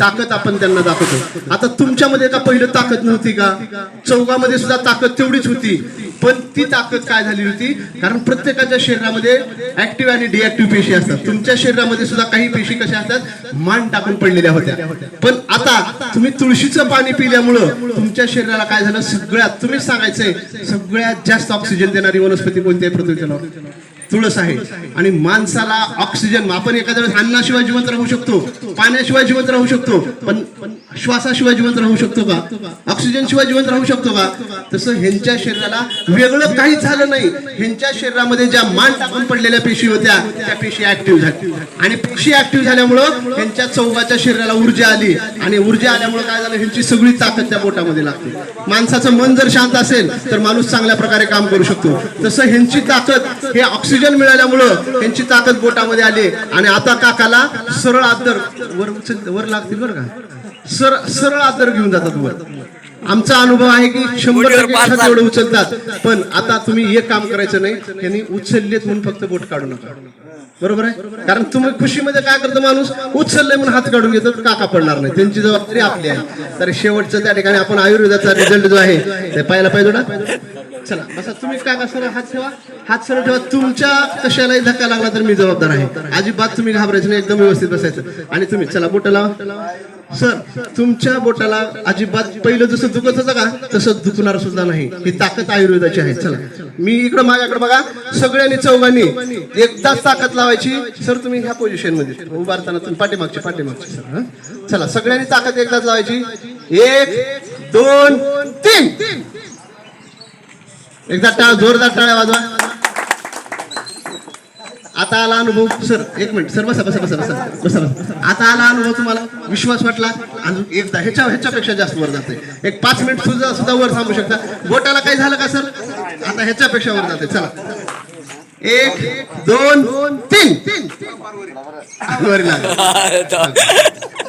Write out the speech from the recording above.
ताकद आपण त्यांना दाखवतो. आता तुमच्यामध्ये का पहिलं ताकद नव्हती का? चौघामध्ये सुद्धा ताकद तेवढीच होती. पण ती ताकद काय झाली होती? कारण प्रत्येकाच्या शरीरामध्ये ऍक्टिव्ह आणि डिएक्टिव्ह पेशी असतात. तुमच्या शरीरामध्ये सुद्धा काही पेशी कशा असतात? मान टाकून पडलेल्या होत्या. पण आता तुम्ही तुळशीचं पाणी पिल्यामुळं तुमच्या शरीराला काय झालं? सगळ्यात तुम्हीच सांगायचंय सगळ्यात जास्त ऑक्सिजन देणारी वनस्पती कोणती आहे पृथ्वीच्या तुळस आहे. आणि माणसाला ऑक्सिजन आपण एखाद्या वेळेस अन्नाशिवाय जिवंत राहू शकतो पाण्याशिवाय जिवंत राहू शकतो पण श्वासाशिवाय जिवंत राहू शकतो का? ऑक्सिजन शिवाय जिवंत राहू शकतो का? तसं ह्यांच्या शरीराला वेगळं काहीच झालं नाही. ह्यांच्या शरीरामध्ये ज्या मान टाकून पडलेल्या पेशी होत्या त्या पेशी ऍक्टिव्ह झाल्या. आणि पेशी ऍक्टिव्ह झाल्यामुळं ह्यांच्या चौघाच्या शरीराला ऊर्जा आली. आणि ऊर्जा आल्यामुळे काय झालं? ह्यांची सगळी ताकद त्या बोटामध्ये लागते. माणसाचं मन जर शांत असेल तर माणूस चांगल्या प्रकारे काम करू शकतो. तसं ह्यांची ताकद हे ऑक्सिजन मिळाल्यामुळं ह्यांची ताकद बोटामध्ये आली. आणि आता काकाला सरळ आदर वर वर लागतील बरं का? सर सरळ आदर घेऊन जातात वर. आमचा अनुभव आहे की शंभर टक्के. एवढं उचलतात. पण आता तुम्ही एक काम करायचं नाही त्यांनी उचललेत म्हणून फक्त बोट काढू नका. बरोबर आहे? कारण तुम्ही खुशीमध्ये काय करतो माणूस? उचलले म्हणून हात काढून घेतो काका पडणार नाही. त्यांची जबाबदारी आपली आहे. तर शेवटचं त्या ठिकाणी आपण आयुर्वेदाचा रिझल्ट जो आहे ते पाहायला पाहिजे ना? चला बसा. तुम्ही काय करणार? हात ठेवा. हात सरळ ठेवा. तुमच्या कशालाही धक्का लागला तर मी जबाबदार आहे. अजिबात तुम्ही घाबरायचं नाही. एकदम व्यवस्थित बसायचं. आणि तुम्ही चला बोट लावा. सर तुमच्या बोटाला अजिबात पहिलं जसं दुखत होतं का तसं दुखणार सुद्धा नाही. ही ताकद आयुर्वेदाची आहे. चला. मी इकडं माझ्याकडे बघा. सगळ्यांनी चौघांनी एकदाच ताकद लावायची. सर तुम्ही ह्या पोझिशनमध्ये उभारताना तुम्ही पाठीमागचे पाठीमागचे सर चला सगळ्यांनी ताकद एकदाच लावायची. एक दोन तीन. एकदा टाळ जोरदार टाळ्या वाजवा. आता आला अनुभव सर एक मिनिट सर बसा बसा बसा बसा बसा बसा. आता आला अनुभव तुम्हाला? विश्वास वाटला? अजून एकदा ह्याच्या ह्याच्यापेक्षा जास्त वर जाते एक पाच मिनिट सुद्धा सुद्धा वर थांबू शकता. बोटाला काही झालं का सर? आता ह्याच्यापेक्षा वर जाते चला. एक दोन तीन. वर लागलं.